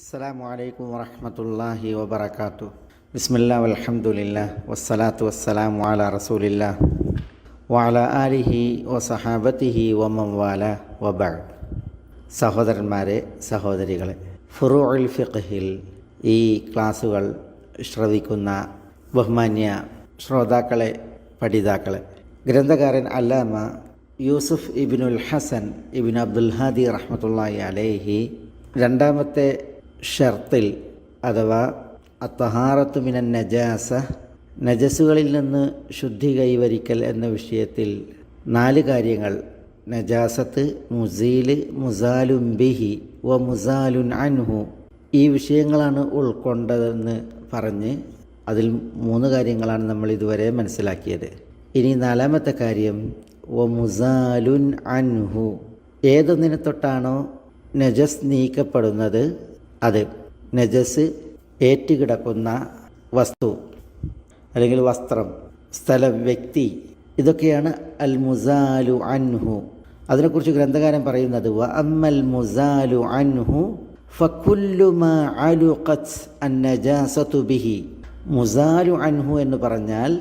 അസ്സാം വലൈക്കും വാഹമത്തല്ലാഹി വാത്തു ബിസ്മില്ല വലഹമുല്ല വസ്സലാത്തു വസ്സലാം വാല റസൂലില്ല വാല ആലിഹി വസഹാബത്തിഹി വമംവാല വബ സഹോദരന്മാരെ സഹോദരികളെ ഫുറൂൽ ഫിഖിൽ ഈ ക്ലാസുകൾ ശ്രവിക്കുന്ന ബഹുമാന്യ ശ്രോതാക്കളെ പഠിതാക്കളെ ഗ്രന്ഥകാരൻ അല്ലാമ യൂസുഫ് ഇബിനുൽ ഹസൻ ഇബിൻ അബ്ദുൽ ഹാദി റഹ്മത്തുള്ളി അലേഹി രണ്ടാമത്തെ ഷർത്തിൽ അഥവാ അത്തഹാറത്തു മിനൻ നജാസ നജസുകളിൽ നിന്ന് ശുദ്ധി കൈവരിക്കൽ എന്ന വിഷയത്തിൽ നാല് കാര്യങ്ങൾ. നജാസത്ത് മുസീൽ മുസാലുൻ ബിഹി വ മുസാലുൻ അൻഹു ഈ വിഷയങ്ങളാണ് ഉൾക്കൊണ്ടതെന്ന് പറഞ്ഞ് അതിൽ മൂന്ന് കാര്യങ്ങളാണ് നമ്മൾ ഇതുവരെ മനസ്സിലാക്കിയത്. ഇനി നാലാമത്തെ കാര്യം വ മുസാലുൻ അൻഹു. ഏതൊന്നിനെ തൊട്ടാണോ നജസ് നീക്കപ്പെടുന്നത്? അത് നജസ് ഏറ്റുകിടക്കുന്ന വസ്തു അല്ലെങ്കിൽ വസ്ത്രം സ്ഥലം വ്യക്തി ഇതൊക്കെയാണ് അൽ മുസാലു അൻഹു. അതിനെക്കുറിച്ച് ഗ്രന്ഥകാരൻ പറയുന്നത് വ അമ്മൽ മുസാലു അൻഹു ബിഹി. മുസാലു അൻഹു എന്ന് പറഞ്ഞാൽ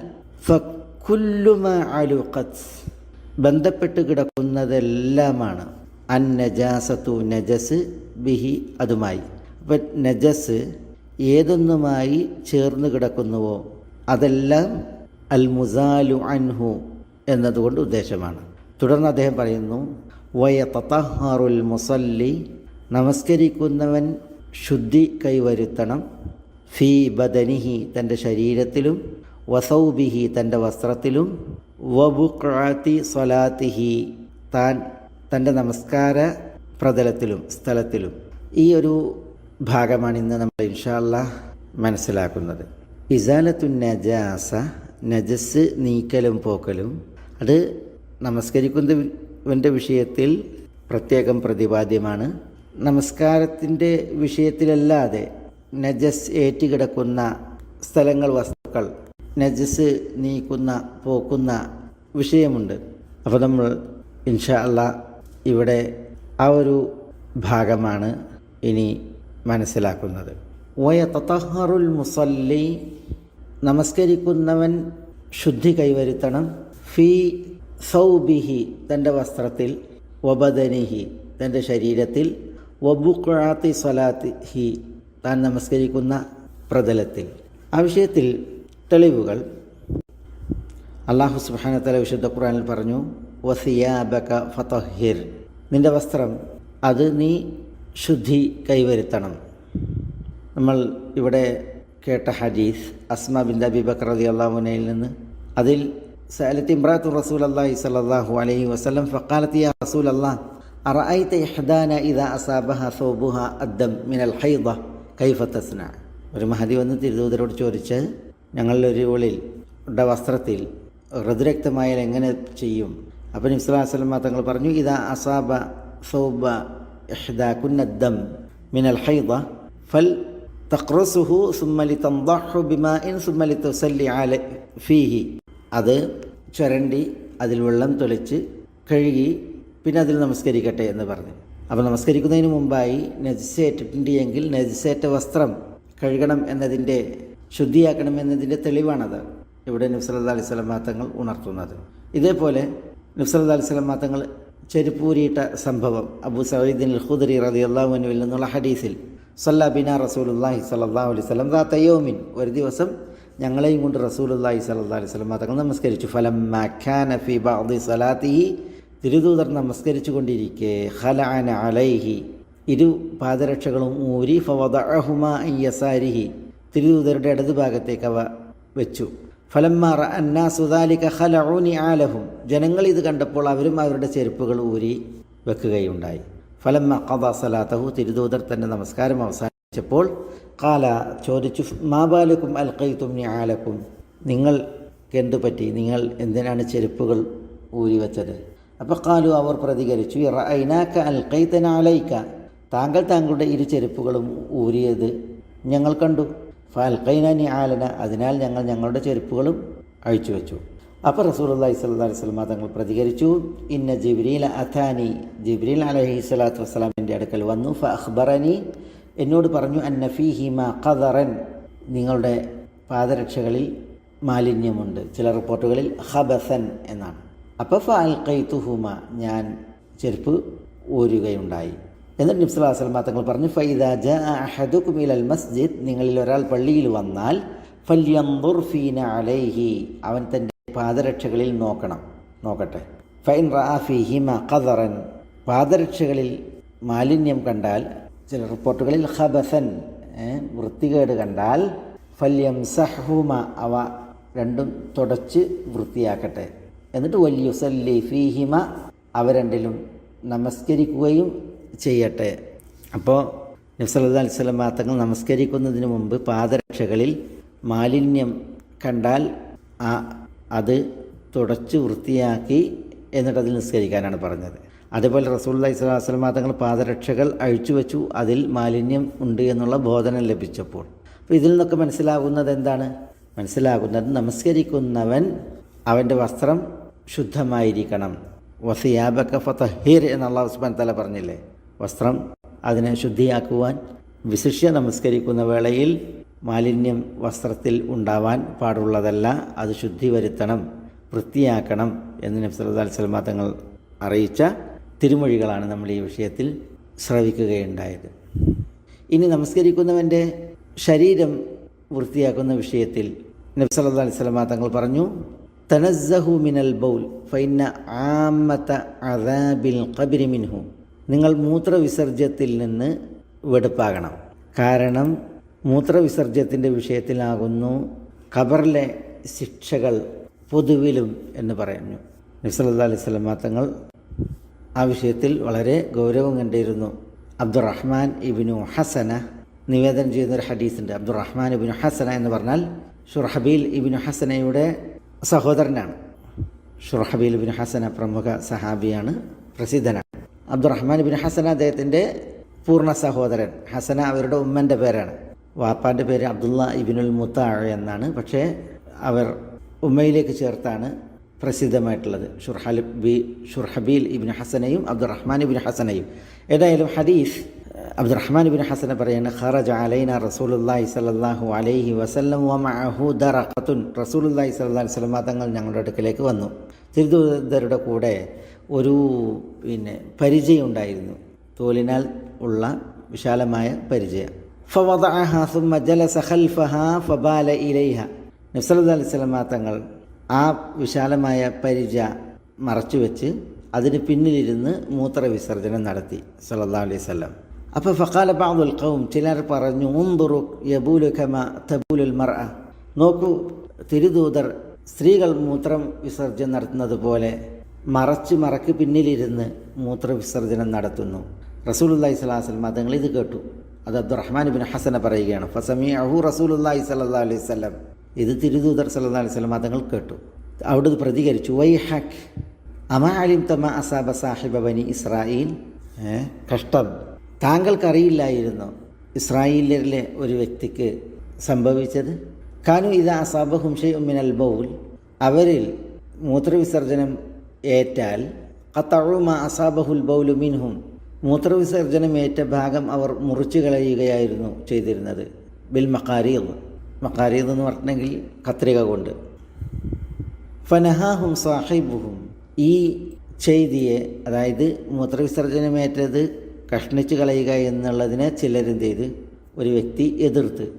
ബന്ധപ്പെട്ട് കിടക്കുന്നതെല്ലാമാണ്. അൻ നജാസത്തു നജസ് ബിഹി അതുമായി. നജസ് ഏതൊന്നുമായി ചേർന്ന് കിടക്കുന്നുവോ അതെല്ലാം അൽ മുസാലു അൻഹു എന്നതുകൊണ്ട് ഉദ്ദേശമാണ്. തുടർന്ന് അദ്ദേഹം പറയുന്നു വയ തത്തഹാറുൽ മുസല്ലി നമസ്കരിക്കുന്നവൻ ശുദ്ധി കൈവരുത്തണം. ഫീ ബദനിഹി തന്റെ ശരീരത്തിലും വസൗബിഹി തന്റെ വസ്ത്രത്തിലും വബുക്രാത്തി സ്വലാത്തിഹി താൻ തന്റെ നമസ്കാര പ്രതലത്തിലും സ്ഥലത്തിലും. ഈ ഒരു ഭാഗമാണ് ഇന്ന് നമ്മൾ ഇൻഷാല്ല മനസ്സിലാക്കുന്നത്. ഇസാലത്തു നജാസ നജസ് നീക്കലും പോക്കലും അത് നമസ്കരിക്കുന്നവന്റെ വിഷയത്തിൽ പ്രത്യേകം പ്രതിപാദ്യമാണ്. നമസ്കാരത്തിന്റെ വിഷയത്തിലല്ലാതെ നജസ് ഏറ്റുകിടക്കുന്ന സ്ഥലങ്ങൾ വസ്തുക്കൾ നജസ് നീക്കുന്ന പോക്കുന്ന വിഷയമുണ്ട്. അപ്പോൾ നമ്മൾ ഇൻഷാ അല്ല ഇവിടെ ആ ഒരു ഭാഗമാണ്. ഇനി മനസ്സിലാക്കുന്നത്. വയ തത്തഹറുൽ മുസല്ലി നമസ്കരിക്കുന്നവൻ ശുദ്ധി കൈവരുത്തണം. ഫീ സൗബിഹി തന്റെ വസ്ത്രത്തിൽ. വബദനിഹി തന്റെ ശരീരത്തിൽ. വബുക്കുഴാത്തി സ്വലാത്തിഹി താൻ നമസ്കരിക്കുന്ന പ്രതലത്തിൽ. ആ വിഷയത്തിൽ തെളിവുകൾ. അള്ളാഹു സുബാനത്തല വിശുദ്ധ ഖുറാനിൽ പറഞ്ഞു വസിയാബക ഫതഹിർ. നിന്റെ വസ്ത്രം അത് നീ ശുദ്ധി കൈവരുത്തണം. നമ്മൾ ഇവിടെ കേട്ട ഹദീസ് അസ്മ ബിൻ അബി ബക്കർ അള്ളാഹുനയിൽ നിന്ന് അതിൽ സഅലത്ത് ഇമ്രാത്തു റസൂൽ അള്ളാഹി സലാഹു അലൈഹി വസ്ലം ഫക്കാലത്ത് യാ റസൂൽ അള്ളാഹ് ഇഹ്ദാന ഇദാ അസാബഹ സൗബുഹ അദ്ദം മിനൽ ഹൈദ കൈഫ ഒരു മഹതി വന്ന് തിരുദൂതരോട് ചോദിച്ച് ഞങ്ങളുടെ ഒരു ഉള്ളിൽ ഉള്ള വസ്ത്രത്തിൽ ഋതുരക്തമായാൽ എങ്ങനെ ചെയ്യും? അപ്പം ഇസ്ലാസ്ലമ തങ്ങൾ പറഞ്ഞു ഇതാ അസാബ സൗബ ഇഹ്ദ كن الدم من الحيضة فلتقرصه ثم لتنضح بماء ثم തുസല്ലി فيه. هذا അത് ചുരണ്ടി അതിൽ വെള്ളം തൊളിച്ച് കഴുകി പിന്നെ അതിൽ നമസ്കരിക്കട്ടെ എന്ന് പറഞ്ഞു. അപ്പോൾ നമസ്കരിക്കുന്നതിന് മുമ്പായി നജിസേറ്റിട്ടുണ്ട് എങ്കിൽ നജിസേറ്റ വസ്ത്രം കഴുകണം എന്നതിന്റെ ശുദ്ധിയാക്കണം എന്നതിന്റെ തെളിവാണത്. ഇവിടെ നുസ്രത് അലി സ്വലമാ തങ്ങൾ ഉണർത്തുന്നത്. ഇതേപോലെ നുസ്രത് അലി സ്വലമാ ചെരുപ്പൂരിയിട്ട സംഭവം അബു സഹീദിൻ ഖുദരി റതി അള്ളാഹുവിനുവിൽ നിന്നുള്ള ഹദീസിൽ സല്ലാ ബിന റസൂലുല്ലാഹി സല്ലാഹു അലൈഹി സ്വലം ദാ തയ്യോമിൻ ഒരു ദിവസം ഞങ്ങളെയും കൊണ്ട് റസൂലുല്ലാഹി സല്ലാ അലൈഹി സ്വലം തങ്ങൾ നമസ്കരിച്ചു. ഫലം ഫി ബഅദി സലാത്തിഹി. തിരുദൂതർ നമസ്കരിച്ചു കൊണ്ടിരിക്കെ ഖലഅന അലൈഹി. ഇരു പാദരക്ഷകളും ഊരി ഫവദഅഹുമ യസാരിഹി. തിരുദൂതരുടെ ഇടതുഭാഗത്തേക്ക് അവ വെച്ചു. ഫലമ്മാറ അന്നാസുദാലിക ഖലഊനി ആലഹും ജനങ്ങൾ ഇത് കണ്ടപ്പോൾ അവരും അവരുടെ ചെരുപ്പുകൾ ഊരി വെക്കുകയുണ്ടായി. ഫലമ്മ ഖദ സലാത്തഹു തിരുദൂതർ തന്നെ നമസ്കാരം അവസാനിച്ചപ്പോൾ കാല ചോദിച്ചു മാബാലുക്കും അൽക്കൈത്തും ആലക്കും നിങ്ങൾ എന്തു പറ്റി നിങ്ങൾ എന്തിനാണ് ചെരുപ്പുകൾ ഊരി വെച്ചത്? അപ്പോൾ കാലു അവർ പ്രതികരിച്ചു റൈനാക്ക അൽക്കൈത്തനാലയിക്ക താങ്കൾ താങ്കളുടെ ഇരു ചെരുപ്പുകളും ഊരിയത് ഞങ്ങൾ കണ്ടു. ഫൽക്കൈനാനി ആലന അതിനാൽ ഞങ്ങൾ ഞങ്ങളുടെ ചെരുപ്പുകളും അഴിച്ചു വെച്ചു. അപ്പോൾ അള്ളഹി സ്വല്ലാ വസ്ലമ തങ്ങൾ പ്രതികരിച്ചു ഇന്ന ജിബ്രീൽ അഥാനി ജിബ്രീൽ അലഹി സ്വലാത്തു വസ്സലാമിന്റെ അടുക്കൽ വന്നു ഫ അഖ്ബറനി എന്നോട് പറഞ്ഞു അന്ന ഫി ഹിമ ഖദറൻ. നിങ്ങളുടെ പാദരക്ഷകളിൽ മാലിന്യമുണ്ട് ചില റിപ്പോർട്ടുകളിൽ ഹബസൻ എന്നാണ്. അപ്പോൾ അൽ കൈത്തുഹുമ ഞാൻ ചെരുപ്പ് ഊരുകയുണ്ടായി. എന്നിട്ട് നിബ്സലാ വസ്ലമ തങ്ങൾ പറഞ്ഞു ഫൈദ ജ അഹദുക്കുമിൽ അൽ മസ്ജിദ്. നിങ്ങളിൽ ഒരാൾ പള്ളിയിൽ വന്നാൽ ഫല്യന്ദുർ ഫീന അലൈഹി അവൻ തന്റെ പാദരക്ഷകളിൽ നോക്കണം നോക്കട്ടെ. ഫൈൻ റാഫി ഹിമ ഖദറൻ പാദരക്ഷകളിൽ മാലിന്യം കണ്ടാൽ ചില റിപ്പോർട്ടുകളിൽ ഖബസൻ വൃത്തികേട് കണ്ടാൽ ഫല്യം സഹുമ അവ രണ്ടും തുടച്ച് വൃത്തിയാക്കട്ടെ. എന്നിട്ട് വലിയുസല്ലി ഫീഹിമ അവ രണ്ടിലും നമസ്കരിക്കുകയും ചെയ്യട്ടെ. അപ്പോൾ നബ്സല്ലാ അലിസ്ലാം തങ്ങൾ നമസ്കരിക്കുന്നതിന് മുമ്പ് പാദരക്ഷകളിൽ മാലിന്യം കണ്ടാൽ ആ അത് തുടച്ച് വൃത്തിയാക്കി എന്നിട്ട് അതിൽ നിസ്കരിക്കാനാണ് പറഞ്ഞത്. അതേപോലെ റസൂല്ലാ ഇസ്ലാം തങ്ങൾ പാദരക്ഷകൾ അഴിച്ചു വെച്ചു അതിൽ മാലിന്യം ഉണ്ട് എന്നുള്ള ബോധനം ലഭിച്ചപ്പോൾ. അപ്പോൾ ഇതിൽ നിന്നൊക്കെ മനസ്സിലാകുന്നത് എന്താണ്? മനസ്സിലാകുന്നത് നമസ്കരിക്കുന്നവൻ അവന്റെ വസ്ത്രം ശുദ്ധമായിരിക്കണം. വസിയാബക്ക ഫതഹീർ എന്നുള്ള ഉസ്മാൻ തല പറഞ്ഞില്ലേ? വസ്ത്രം അതിനെ ശുദ്ധിയാക്കുവാൻ വിശിഷ്യ നമസ്കരിക്കുന്ന വേളയിൽ മാലിന്യം വസ്ത്രത്തിൽ ഉണ്ടാവാൻ പാടുള്ളതല്ല അത് ശുദ്ധി വരുത്തണം വൃത്തിയാക്കണം എന്ന് നബ്സല്ലാ സ്വലമ തങ്ങൾ അറിയിച്ച തിരുമൊഴികളാണ് നമ്മൾ ഈ വിഷയത്തിൽ ശ്രവിക്കുകയുണ്ടായത്. ഇനി നമസ്കരിക്കുന്നവന്റെ ശരീരം വൃത്തിയാക്കുന്ന വിഷയത്തിൽ നബ്സല്ലാ അലിസ്ലമ തങ്ങൾ പറഞ്ഞു തനസ്സഹു മിനൽ ബൗൽ ഫൈന ആമത്ത അദാബിൽ കബിരി മിൻഹു. നിങ്ങൾ മൂത്രവിസർജ്യത്തിൽ നിന്ന് വെടുപ്പാകണം. കാരണം മൂത്രവിസർജ്യത്തിന്റെ വിഷയത്തിലാകുന്നു ഖബറിലെ ശിക്ഷകൾ പൊതുവിലും എന്ന് പറഞ്ഞു നബ്സല്ലാ അലൈഹി സ്വലമ തങ്ങൾ ആ വിഷയത്തിൽ വളരെ ഗൗരവം കണ്ടിരുന്നു. അബ്ദുറഹ്മാൻ ഇബിനു ഹസന നിവേദനം ചെയ്യുന്ന ഒരു ഹദീസുണ്ട്. അബ്ദുറഹ്മാൻ ഇബിനു ഹസന എന്ന് പറഞ്ഞാൽ ഷുർഹബീൽ ഇബിനു ഹസനയുടെ സഹോദരനാണ്. ഷുർഹബീൽ ഇബിനു ഹസന പ്രമുഖ സഹാബിയാണ് പ്രസിദ്ധനാണ്. അബ്ദുറഹ്മാൻ ബിൻ ഹസന അദ്ദേഹത്തിന്റെ പൂർണ സഹോദരൻ. ഹസന അവരുടെ ഉമ്മന്റെ പേരാണ്. വാപ്പാന്റെ പേര് അബ്ദുള്ള ഇബിനുൽ മുത്താഴ എന്നാണ്. പക്ഷേ അവർ ഉമ്മയിലേക്ക് ചേർത്താണ് പ്രസിദ്ധമായിട്ടുള്ളത്. ഷുർഹൽ ബി ഷുർഹബീൽ ഇബിൻ ഹസനയും അബ്ദുറഹ്മാൻ ഇബിൻ ഹസനയും. ഏതായാലും ഹദീസ് അബ്ദുറഹ്മാൻ ഇബിൻ ഹസന പറയുന്നത് ഖറജ അലൈന റസൂലുല്ലാഹി സലാഹു അലൈഹി വസല്ലം വമഅഹു ദറഖത്തുൻ. റസൂലുല്ലാഹി സല്ലാ വസല്ലം തങ്ങൾ ഞങ്ങളുടെ അടുക്കലേക്ക് വന്നു. തിരുദൂതരുടെ കൂടെ ഒരു പിന്നെ പരിചയം ഉണ്ടായിരുന്നു തോലിനാൽ ഉള്ള വിശാലമായ പരിചയം. നബ്സല്ലാ അലൈഹി സ്വലമ തങ്ങൾ ആ വിശാലമായ പരിച മറച്ചുവെച്ച് അതിന് പിന്നിലിരുന്ന് മൂത്രവിസർജനം നടത്തി സല്ലാ അലൈഹി സ്വലം അപ്പോൾ ഫക്കാല ഖൗം ചിലർ പറഞ്ഞു ഉംദുറു യബൂലു തബൂലുൽ മറ നോക്കൂ തിരുദൂതർ സ്ത്രീകൾ മൂത്രം വിസർജനം നടത്തുന്നത് പോലെ മറച്ച് മറക്ക് പിന്നിലിരുന്ന് മൂത്രവിസർജനം നടത്തുന്നു. റസൂലുല്ലാഹി സ്വലാഹു വസ്ലം തങ്ങൾ ഇത് കേട്ടു. അത് അബ്ദുറഹ്മാൻ ബിൻ ഹസന പറയുകയാണ്. ഫസമി അഹു റസൂലുല്ലാഹി സല്ലാ അലൈഹി സ്വലം ഇത് തിരുദൂതർ സല്ലാ അലൈഹി സ്വലം അതങ്ങൾ കേട്ടു. അവിടുന്ന് പ്രതികരിച്ചു. വൈ ഹക്ക് അമാ അലിം തമ അസാബ സാഹിബ ബനി ഇസ്രായേൽ കഷ്ടം. താങ്കൾക്കറിയില്ലായിരുന്നു ഇസ്രായേലിലെ ഒരു വ്യക്തിക്ക് സംഭവിച്ചത്. കാനു ഇത് അസാബഹും മിനൽ ബൗൽ. അവരിൽ മൂത്രവിസർജനം ഏറ്റാൽ ഖത്തഉമ അസാബഹുൽ ബൗലു മിൻഹും മൂത്രവിസർജനം ഏറ്റ ഭാഗം അവർ മുറിച്ചു കളയുകയായിരുന്നു ചെയ്തിരുന്നത്. ബിൽ മക്കാരീദ് മക്കാരീദ് എന്ന് പറഞ്ഞെങ്കിൽ കത്രിക കൊണ്ട്. ഫനഹാഹും സാഹിബുഹും. ഈ ചെയ്തിയെ അതായത് മൂത്രവിസർജനമേറ്റത് കഷ്ണിച്ചു കളയുക എന്നുള്ളതിനെ ചിലരെന്ത് ചെയ്ത് ഒരു വ്യക്തി എതിർത്ത്.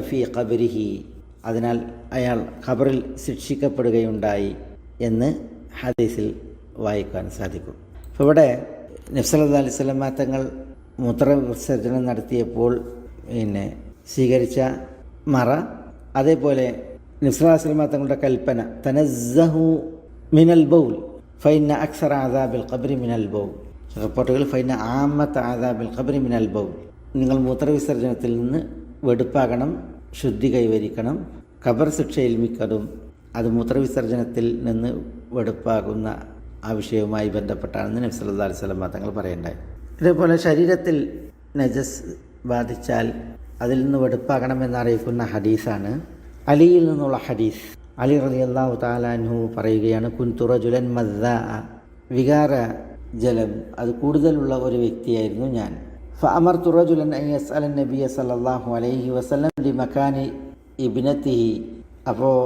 ഫി ഖബരിഹി. അതിനാൽ അയാൾ ഖബറിൽ ശിക്ഷിക്കപ്പെടുകയുണ്ടായി. എന്ന് ഹദീസിൽ വായിക്കാൻ സാധിക്കും. അപ്പോൾ ഇവിടെ നബ്സല്ലാ അലൈഹി സ്വലമ തങ്ങൾ മൂത്രവിസർജനം നടത്തിയപ്പോൾ പിന്നെ സ്വീകരിച്ച മറ അതേപോലെ നിസ്ലാസ്ലമ തങ്ങളുടെ കൽപ്പന തനസ്സഹു മിനൽ ബൗൽ ഫൈന അക്സർ ആദാബിൽ ഖബരി മിനൽ ബൗൽ. റിപ്പോർട്ടുകൾ ഫൈന ആമത്ത് ആദാബിൽ ഖബരി മിനൽ ബൗൽ. നിങ്ങൾ മൂത്രവിസർജനത്തിൽ നിന്ന് വെടുപ്പാകണം ശുദ്ധി കൈവരിക്കണം ഖബർ ശിക്ഷയിൽ മിക്കതും അത് മൂത്രവിസർജനത്തിൽ നിന്ന് വെടുപ്പാകുന്ന ആ വിഷയവുമായി ബന്ധപ്പെട്ടാണെന്ന് നബ്സല്ലാ അലിസ്ലാം തങ്ങൾ പറയണ്ടായി. ഇതേപോലെ ശരീരത്തിൽ നജസ് ബാധിച്ചാൽ അതിൽ നിന്ന് വെടുപ്പാകണമെന്നറിയിക്കുന്ന ഹദീസാണ്. അലിയിൽ നിന്നുള്ള ഹദീസ്. അലി റലി അള്ളാഹു താലാൻഹു പറയുകയാണ് കുൻതുറ ജുലൻ മദ്ദ വികാര ജലം. അത് കൂടുതലുള്ള ഒരു വ്യക്തിയായിരുന്നു ഞാൻ. ഫഅമർ തുറജുലൻ അയ്യസ് അലൻ നബിയ സല്ലാഹു അലൈഹി വസ്ലം ഡി മക്കാനി ഇബിനത്തിഹി. അപ്പോൾ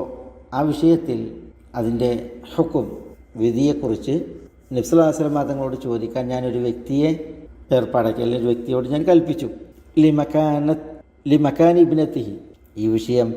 ആ വിഷയത്തിൽ അതിന്റെ ഹുക്കും വിധിയെക്കുറിച്ച് നബ്സുല്ലാസ്ലം തങ്ങളോട് ചോദിക്കാൻ ഞാനൊരു വ്യക്തിയെ ഏർപ്പാടാക്കി അല്ലെങ്കിൽ ഒരു വ്യക്തിയോട് ഞാൻ കൽപ്പിച്ചു. ലിമക്കാന ലിമക്കാൻ ഇബിനത്തിഹി. ഈ വിഷയം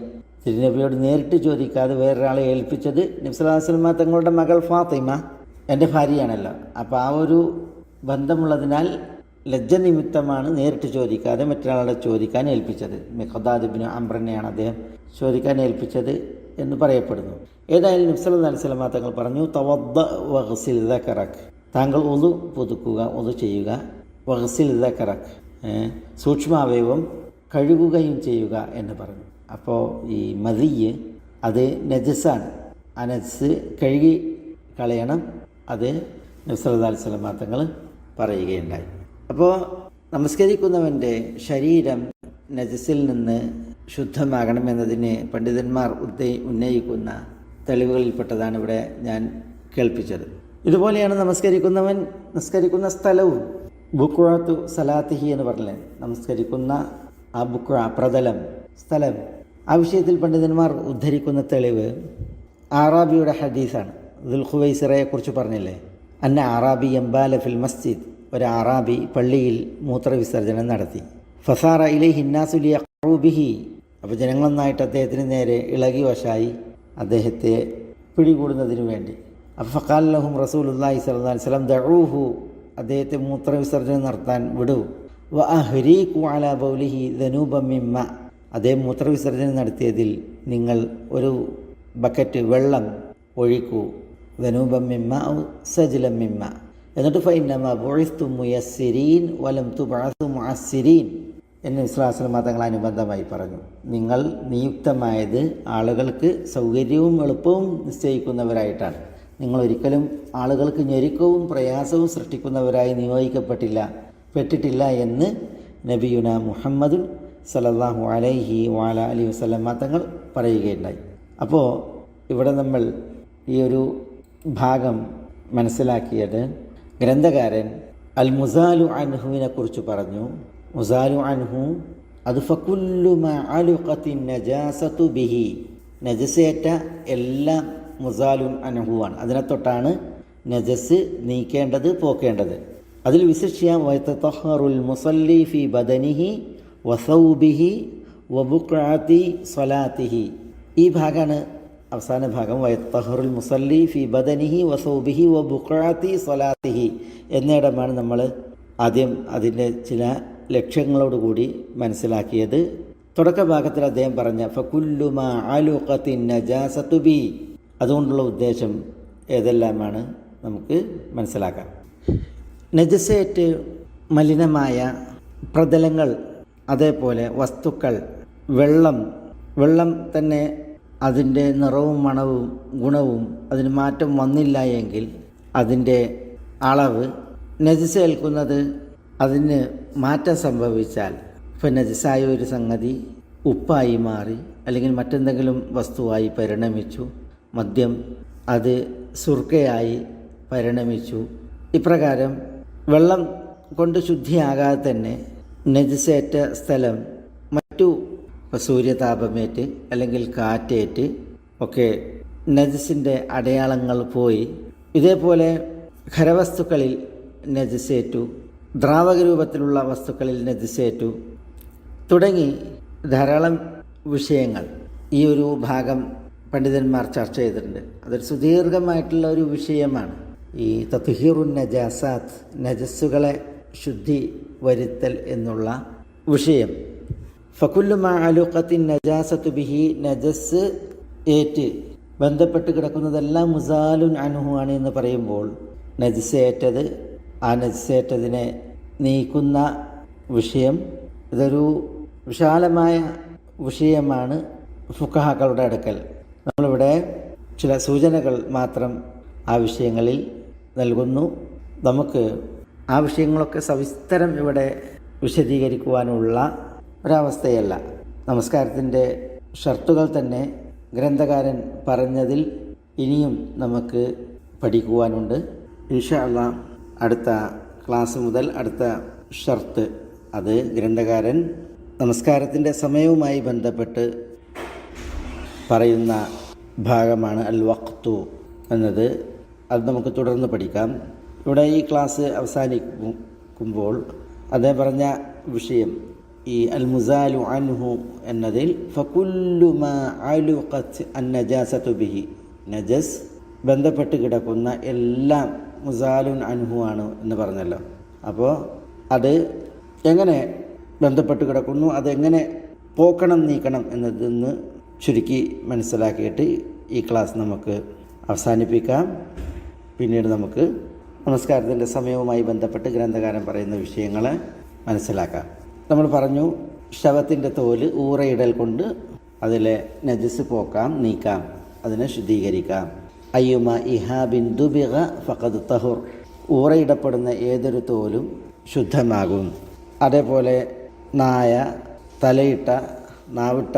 തിരുനബിയോട് നേരിട്ട് ചോദിക്കാതെ വേറൊരാളെ ഏൽപ്പിച്ചത് നബ്സുല്ലാസ്ലം തങ്ങളുടെ മകൾ ഫാത്തിമ എന്റെ ഭാര്യയാണല്ലോ. അപ്പോൾ ആ ഒരു ബന്ധമുള്ളതിനാൽ ലജ്ജ നിമിത്തമാണ് നേരിട്ട് ചോദിക്കാതെ മറ്റൊരാളെ ചോദിക്കാൻ ഏൽപ്പിച്ചത്. മെഹദാദിബിന് അംബ്രനെയാണ് അദ്ദേഹം ചോദിക്കാൻ ഏൽപ്പിച്ചത്. എന്ന് പറയപ്പെടുന്നു. ഏതായാലും നബ്സല അലിസ്ലാം തങ്ങൾ പറഞ്ഞു തവദ്ദ വഹസിൽ ദക്കറക്ക് താങ്കൾ ഒതു പുതുക്കുക ഒതു ചെയ്യുക. വഹസിൽ ദക്കറക്ക് സൂക്ഷ്മാവയവം കഴുകുകയും ചെയ്യുക എന്ന് പറഞ്ഞു. അപ്പോൾ ഈ മതിയ് അത് നജസാണ്. ആ നജസ് കഴുകി കളയണം. അത് നബ്സല അലിസ്ലാം തങ്ങൾ പറയുകയുണ്ടായി. അപ്പോൾ നമസ്കരിക്കുന്നവന്റെ ശരീരം നജസിൽ നിന്ന് ശുദ്ധമാകണമെന്നതിന് പണ്ഡിതന്മാർ ഉന്നയിക്കുന്ന തെളിവുകളിൽപ്പെട്ടതാണ് ഇവിടെ ഞാൻ കേൾപ്പിച്ചത്. ഇതുപോലെയാണ് നമസ്കരിക്കുന്നവൻ നമസ്കരിക്കുന്ന സ്ഥലവും. ബുക്കുഴത്തു സലാത്തിഹി എന്ന് പറഞ്ഞു നമസ്കരിക്കുന്ന ആ ബുക്കുഴ പ്രതലം സ്ഥലം. ആ വിഷയത്തിൽ പണ്ഡിതന്മാർ ഉദ്ധരിക്കുന്ന തെളിവ് ആറാബിയുടെ ഹദീസാണ്. ദുൽഖുവൈസിറയെക്കുറിച്ച് പറഞ്ഞില്ലേ? അന്ന ആറാബി എംബാല ഫിൽ മസ്ജിദ് ഒരു ആറാബി പള്ളിയിൽ മൂത്രവിസർജനം നടത്തി. ഫസാറ ഇലൈ ഹിന്നാസുലി അറൂബിഹി അപ്പോൾ ജനങ്ങളൊന്നായിട്ട് അദ്ദേഹത്തിന് നേരെ ഇളകി വശായി അദ്ദേഹത്തെ പിടികൂടുന്നതിന് വേണ്ടി. അപ്പോൾ ഫക്കാലഹും റസൂലുല്ലാഹി സ്വലം വസല്ലം ദഊഹു അദ്ദേഹത്തെ മൂത്രവിസർജനം നടത്താൻ വിടൂ. വ അഹ്രീഖു അലാ അദ്ദേഹം മൂത്രവിസർജനം നടത്തിയതിൽ നിങ്ങൾ ഒരു ബക്കറ്റ് വെള്ളം ഒഴിക്കൂ. ദനൂബം മിമ്മ ഔ സജിലം മിമ്മ. എന്നിട്ട് ഫൈനമ ബുഴിസ്തു മുയസ്സിരീൻ വലം തു ബഴത്തു മുഅസ്സിരീൻ. എന്ന് വിശ്വാസം മതങ്ങൾ അനുബന്ധമായി പറഞ്ഞു. നിങ്ങൾ നിയുക്തമായത് ആളുകൾക്ക് സൗകര്യവും എളുപ്പവും നിശ്ചയിക്കുന്നവരായിട്ടാണ്. നിങ്ങൾ ഒരിക്കലും ആളുകൾക്ക് ഞെരുക്കവും പ്രയാസവും സൃഷ്ടിക്കുന്നവരായി നിയോഗിക്കപ്പെട്ടില്ല പെട്ടിട്ടില്ല എന്ന് നബിയുന മുഹമ്മദുൽ സലല്ലാഹു അലൈഹി വാല അലി വസ്ലം തങ്ങൾ പറയുകയുണ്ടായി. അപ്പോൾ ഇവിടെ നമ്മൾ ഈ ഒരു ഭാഗം മനസ്സിലാക്കിയത് ഗ്രന്ഥകാരൻ അൽ മുസാലു അൻഹുവിനെ കുറിച്ച് പറഞ്ഞു. മുസാലു അൻഹു ബിഹി. നജസേറ്റ എല്ലാം മുസാലുൻ അനഹുവാണ് അതിനെ തൊട്ടാണ് നജസ് നീക്കേണ്ടത് പോക്കേണ്ടത്. അതിൽ വിശിഷ്യ വൈത്തഹറുൽ മുസല്ലി ഫി ബദനിഹി സ്വലാത്തിഹി. ഈ ഭാഗമാണ് അവസാന ഭാഗം വയത്തഹറുൽ മുസല്ലി ഫി ബദനിഹി വസൗബിഹി വ ബുഖാത്തി സ്വലാത്തിഹി. എന്നിടമാണ് നമ്മൾ ആദ്യം അതിന്റെ ചില ലക്ഷ്യങ്ങളോടുകൂടി മനസ്സിലാക്കിയത്. തുടക്ക ഭാഗത്തിൽ അദ്ദേഹം പറഞ്ഞ ഫക്കുല്ലുമ അതുകൊണ്ടുള്ള ഉദ്ദേശം ഏതെല്ലാമാണ്? നമുക്ക് മനസ്സിലാക്കാം. നജസേറ്റ് മലിനമായ പ്രതലങ്ങൾ അതേപോലെ വസ്തുക്കൾ വെള്ളം വെള്ളം തന്നെ അതിന്റെ നിറവും മണവും ഗുണവും അതിന് മാറ്റം വന്നില്ല എങ്കിൽ അതിന്റെ അളവ് നജസ് ഏൽക്കുന്നത് അതിന് മാറ്റം സംഭവിച്ചാൽ ഇപ്പം നജസായ ഒരു സംഗതി ഉപ്പായി മാറി അല്ലെങ്കിൽ മറ്റെന്തെങ്കിലും വസ്തുവായി പരിണമിച്ചു മദ്യം അത് സുർക്കയായി പരിണമിച്ചു. ഇപ്രകാരം വെള്ളം കൊണ്ട് ശുദ്ധിയാകാതെ തന്നെ നജസേറ്റ സ്ഥലം മറ്റു സൂര്യതാപമേറ്റ് അല്ലെങ്കിൽ കാറ്റേറ്റ് ഒക്കെ നജസിന്റെ അടയാളങ്ങൾ പോയി. ഇതേപോലെ ഖരവസ്തുക്കളിൽ നജസേറ്റു. ദ്രാവക രൂപത്തിലുള്ള വസ്തുക്കളിൽ നജസേറ്റു തുടങ്ങി ധാരാളം വിഷയങ്ങൾ ഈ ഒരു ഭാഗം പണ്ഡിതന്മാർ ചർച്ച ചെയ്തിട്ടുണ്ട്. അതൊരു സുദീർഘമായിട്ടുള്ള ഒരു വിഷയമാണ്. ഈ തത്ഹീറു നജാസാത്ത് നജസ്സുകളെ ശുദ്ധി വരുത്തൽ എന്നുള്ള വിഷയം. ഫക്കുല്ലുമാ അലുഖത്തിൻ നജാസത്ത് ബിഹി നജസ് ഏറ്റ്. ബന്ധപ്പെട്ട് കിടക്കുന്നതെല്ലാം മുസാലുൻ അനുഹുവാണ് എന്ന് പറയുമ്പോൾ നജസേറ്റത് ആ നജസേറ്റതിനെ നീക്കുന്ന വിഷയം. ഇതൊരു വിശാലമായ വിഷയമാണ് ഫുക്കഹാക്കളുടെ അടുക്കൽ. നമ്മളിവിടെ ചില സൂചനകൾ മാത്രം ആ വിഷയങ്ങളിൽ നൽകുന്നു. നമുക്ക് ആ വിഷയങ്ങളൊക്കെ സവിസ്തരം ഇവിടെ വിശദീകരിക്കുവാനുള്ള ഒരവസ്ഥയല്ല. നമസ്കാരത്തിന്റെ ഷർട്ടുകൾ തന്നെ ഗ്രന്ഥകാരൻ പറഞ്ഞതിൽ ഇനിയും നമുക്ക് പഠിക്കുവാനുണ്ട്. ഇൻഷാ അടുത്ത ക്ലാസ് മുതൽ അടുത്ത ഷർത്ത് അത് ഗ്രന്ഥകാരൻ നമസ്കാരത്തിന്റെ സമയവുമായി ബന്ധപ്പെട്ട് പറയുന്ന ഭാഗമാണ് അൽ വഖ്തു എന്നത്. അത് നമുക്ക് തുടർന്ന് പഠിക്കാം. ഇവിടെ ഈ ക്ലാസ് അവസാനിക്കുമ്പോൾ അദ്ദേഹം പറഞ്ഞ വിഷയം ഈ അൽ മുസാലു അൻഹു എന്നതിൽ അലുഖത്ത് അൻ നജാസത്തു ബിഹി. നജസ് ബന്ധപ്പെട്ട് കിടക്കുന്ന എല്ലാം മുസാലുൻ അൻഹു ആണ് എന്ന് പറഞ്ഞല്ലോ. അപ്പോൾ അത് എങ്ങനെ ബന്ധപ്പെട്ട് കിടക്കുന്നു? അതെങ്ങനെ പോക്കണം നീക്കണം എന്നതെന്ന് ചുരുക്കി മനസ്സിലാക്കിയിട്ട് ഈ ക്ലാസ് നമുക്ക് അവസാനിപ്പിക്കാം. പിന്നീട് നമുക്ക് നമസ്കാരത്തിന്റെ സമയവുമായി ബന്ധപ്പെട്ട് ഗ്രന്ഥകാരൻ പറയുന്ന വിഷയങ്ങളെ മനസ്സിലാക്കാം. നമ്മൾ പറഞ്ഞു ശവത്തിന്റെ തോൽ ഊറയിടൽ കൊണ്ട് അതിലെ നജസ് പോക്കാം നീക്കാം അതിനെ ശുദ്ധീകരിക്കാം. അയ്യുമ ഇഹാബിൻ ദുബിഗ ഫഖദ് തഹുർ. ഊറയിടപ്പെടുന്ന ഏതൊരു തോലും ശുദ്ധമാകും. അതേപോലെ നായ തലയിട്ട നാവിട്ട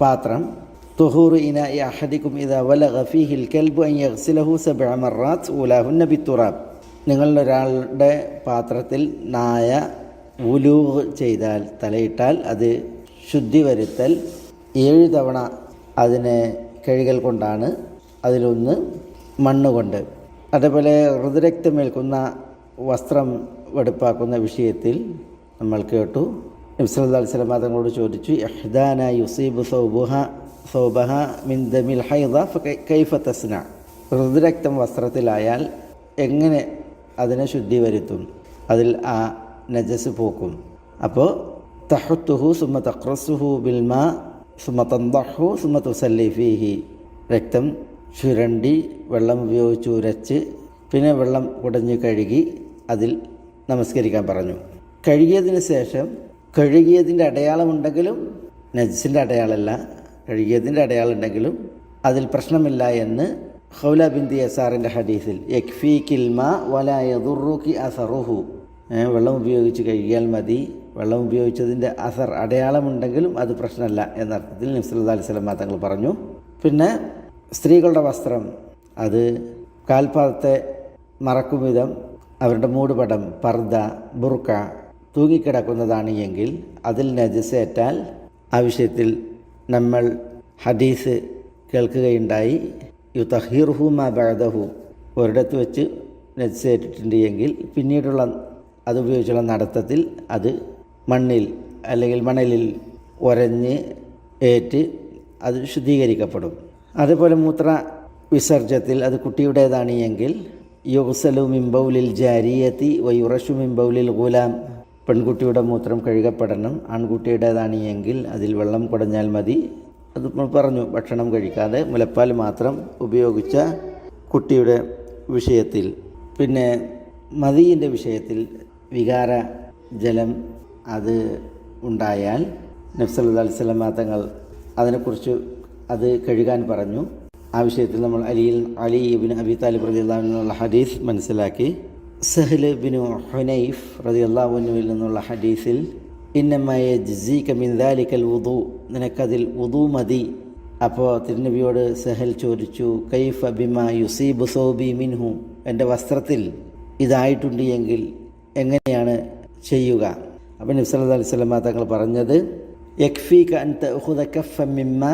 പാത്രം. തുഹൂർ ഇന അഹദിക്കും ഇത് വലഗ ഫീഹിൽ കെൽബു അൻ യഗ്സിലഹു ഉലാഹു മറാത്ത് തുറാബ് നിങ്ങളൊരാളുടെ പാത്രത്തിൽ നായ ഉലൂഹ് ചെയ്താൽ തലയിട്ടാൽ അത് ശുദ്ധി വരുത്തൽ ഏഴ് തവണ അതിനെ കഴുകൽ കൊണ്ടാണ് അതിലൊന്ന് മണ്ണുകൊണ്ട്. അതേപോലെ ഋതുരക്തമേൽക്കുന്ന വസ്ത്രം വെടുപ്പാക്കുന്ന വിഷയത്തിൽ നമ്മൾ കേട്ടു. നബ്സല്ലാ സ്വലമ തങ്ങളോട് ചോദിച്ചു എഹ്ദാന യുസീബ് സൗബുഹ സൗബഹ മിൻ ദമിൽ ഹൈദ കൈഫ തസ്ന? ഹൃദരക്തം വസ്ത്രത്തിലായാൽ എങ്ങനെ അതിനെ ശുദ്ധി വരുത്തും അതിൽ ആ നജസ് പോക്കും. അപ്പോൾ തഹത്തുഹു സുമ തക്രസുഹു ബിൽമ സുമ തന്തഹു സുമ തുസല്ലി ഫീഹി. രക്തം ചുരണ്ടി വെള്ളം ഉപയോഗിച്ച് ഉരച്ച് പിന്നെ വെള്ളം കുടഞ്ഞ് കഴുകി അതിൽ നമസ്കരിക്കാൻ പറഞ്ഞു. കഴുകിയതിന് ശേഷം കഴുകിയതിന്റെ അടയാളമുണ്ടെങ്കിലും നജസിന്റെ അടയാളമല്ല കഴുകിയതിന്റെ അടയാളമുണ്ടെങ്കിലും അതിൽ പ്രശ്നമില്ല എന്ന് ഹൗല ബിന്ദി അസാറിന്റെ ഹദീസിൽ യക്ഫി കിൽമ വലായതുറുക്കി അസറുഹു. വെള്ളം ഉപയോഗിച്ച് കഴുകിയാൽ മതി. വെള്ളം ഉപയോഗിച്ചതിന്റെ അസർ അടയാളമുണ്ടെങ്കിലും അത് പ്രശ്നമല്ല എന്നർത്ഥത്തിൽ നബ്സല്ലാ അലൈഹി സ്വലമ തങ്ങൾ പറഞ്ഞു. പിന്നെ സ്ത്രീകളുടെ വസ്ത്രം അത് കാൽപാദത്തെ മറക്കും വിധം അവരുടെ മൂടുപടം പർദ്ദ ബുർക്ക തൂങ്ങിക്കിടക്കുന്നതാണ് എങ്കിൽ അതിൽ നജസേറ്റാൽ ആ വിഷയത്തിൽ നമ്മൾ ഹദീസ് കേൾക്കുകയുണ്ടായി. യു തഹീർഹു മാ ബഴദഹു ഒരിടത്ത് വെച്ച് നജസേറ്റിട്ടുണ്ട് എങ്കിൽ പിന്നീടുള്ള അതുപയോഗിച്ചുള്ള നടത്തത്തിൽ അത് മണ്ണിൽ അല്ലെങ്കിൽ മണലിൽ ഒരഞ്ഞ് ഏറ്റ് അത് ശുദ്ധീകരിക്കപ്പെടും. അതുപോലെ മൂത്ര വിസർജ്യത്തിൽ അത് കുട്ടിയുടേതാണ് എങ്കിൽ യുഗ്സലു മിംബൗലിൽ ജാരിയത്തി വയുറഷു മിംബൗലിൽ ഗുലാം. പെൺകുട്ടിയുടെ മൂത്രം കഴുകപ്പെടണം ആൺകുട്ടിയുടേതാണ് എങ്കിൽ അതിൽ വെള്ളം കുടഞ്ഞാൽ മതി. അത് പറഞ്ഞു ഭക്ഷണം കഴിക്കാതെ മുലപ്പാൽ മാത്രം ഉപയോഗിച്ച കുട്ടിയുടെ വിഷയത്തിൽ. പിന്നെ മതിയിന്റെ വിഷയത്തിൽ വികാര ജലം അത് ഉണ്ടായാൽ സ്വലം തങ്ങൾ അതിനെക്കുറിച്ച് അത് കഴുകാൻ പറഞ്ഞു. ആ വിഷയത്തിൽ നമ്മൾ അലിയിൽ അലി ബിൻ അബി താലിബ് റതി അള്ളാഹുനുള്ള ഹദീസ് മനസ്സിലാക്കി. സഹൽ ബിനു ഹുനൈഫ് റതി അള്ളാഹുനുവിൽ നിന്നുള്ള ഹദീസിൽ ഇന്നമായ കമിൻ ദാലിക്കൽ ഉദു നിനക്കതിൽ ഉദു മതി. അപ്പോൾ തിരുനബിയോട് സഹൽ ചോദിച്ചു കൈഫ ബിമ യുസീബ് സോബി മിൻഹു എന്റെ വസ്ത്രത്തിൽ ഇതായിട്ടുണ്ട് എങ്കിൽ എങ്ങനെയാണ് ചെയ്യുക? അപ്പം നബ്സ് അലൈഹി തങ്ങൾ പറഞ്ഞത് യക്ഫീക കൻ തഹുദ കഫ മിമ്മ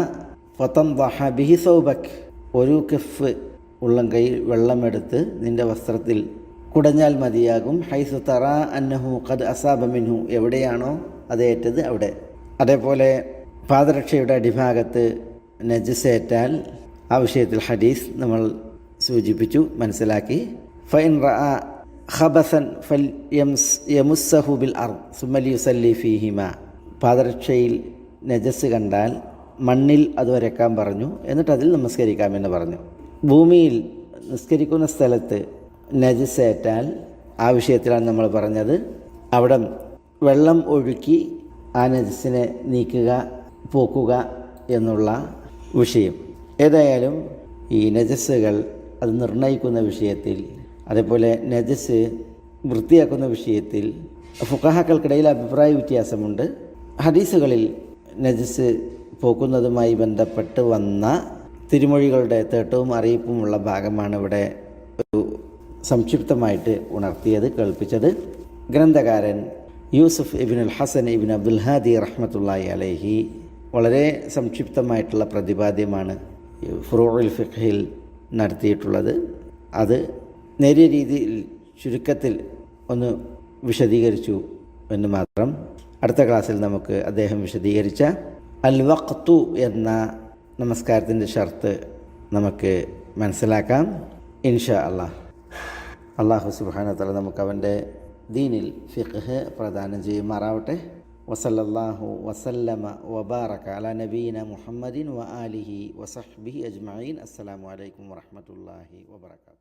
ഫതൻദഹ ബിഹി സൗബക്. ഒരു കഫ് ഉള്ളം കൈ വെള്ളമെടുത്ത് നിന്റെ വസ്ത്രത്തിൽ കുടഞ്ഞാൽ മതിയാകും. ഹൈസു തറ അന്നഹു കത് അസാബ മിൻഹു. എവിടെയാണോ അതേറ്റത് അവിടെ. അതേപോലെ പാദരക്ഷയുടെ അടിഭാഗത്ത് നജസേറ്റാൽ ആ വിഷയത്തിൽ ഹദീസ് നമ്മൾ സൂചിപ്പിച്ചു മനസ്സിലാക്കി. ഫൈൻ റഅ ഖബസൻ ഫൽ യംസ് യമുസ്സഹു ബിൽ അർ സുമലി യുസല്ലി ഫീഹിമ. പാദരക്ഷയിൽ നജസ് കണ്ടാൽ മണ്ണിൽ അത് വരയ്ക്കാൻ പറഞ്ഞു. എന്നിട്ട് അതിൽ നമസ്കരിക്കാമെന്ന് പറഞ്ഞു. ഭൂമിയിൽ നിസ്കരിക്കുന്ന സ്ഥലത്ത് നജസേറ്റാൽ ആ വിഷയത്തിലാണ് നമ്മൾ പറഞ്ഞത്. അവിടെ വെള്ളം ഒഴുക്കി ആ നജസിനെ നീക്കുക പോക്കുക എന്നുള്ള വിഷയം. ഏതായാലും ഈ നജസ്സുകൾ അത് നിർണയിക്കുന്ന വിഷയത്തിൽ അതേപോലെ നജസ് വൃത്തിയാക്കുന്ന വിഷയത്തിൽ ഫുക്കാഹാക്കൾക്കിടയിൽ അഭിപ്രായ വ്യത്യാസമുണ്ട്. ഹദീസുകളിൽ നജസ് പോക്കുന്നതുമായി ബന്ധപ്പെട്ട് വന്ന തിരുമൊഴികളുടെ തേട്ടവും അറിയിപ്പുമുള്ള ഭാഗമാണ് ഇവിടെ ഒരു സംക്ഷിപ്തമായിട്ട് ഉണർത്തിയത് കേൾപ്പിച്ചത് ഗ്രന്ഥകാരൻ യൂസുഫ് അൽ ഹസൻ ഇബിൻ അബ്ദുൽ ഹാദി റഹ്മത്തുള്ളാഹി അലൈഹി. വളരെ സംക്ഷിപ്തമായിട്ടുള്ള പ്രതിപാദ്യമാണ് ഫുറൂൽ ഫിഖിൽ നടത്തിയിട്ടുള്ളത്. അത് നേരിയ രീതിയിൽ ചുരുക്കത്തിൽ ഒന്ന് വിശദീകരിച്ചു എന്ന് മാത്രം അടുത്ത ക്ലാസ്സിൽ നമുക്ക് അദ്ദേഹം വിശദീകരിച്ച അൽ വഖ്തു എന്ന നമസ്കാരത്തിന്റെ ഷർത്ത് നമുക്ക് മനസ്സിലാക്കാം. ഇൻഷാ അള്ളാഹ്. അള്ളാഹു സുബാനത്തല നമുക്ക് അവന്റെ ദീനിൽ ഫിഖ് പ്രദാനം ചെയ്യുമാറാവട്ടെ. വസല്ലല്ലാഹു വസല്ലമ വബാറക അല നബീന മുഹമ്മദിൻ വ ആലിഹി വസഹ്ബിഹി അജ്മീൻ അസ്സലാമു അലൈക്കും വറഹ്മത്തുള്ളാഹി വബറകാതുഹു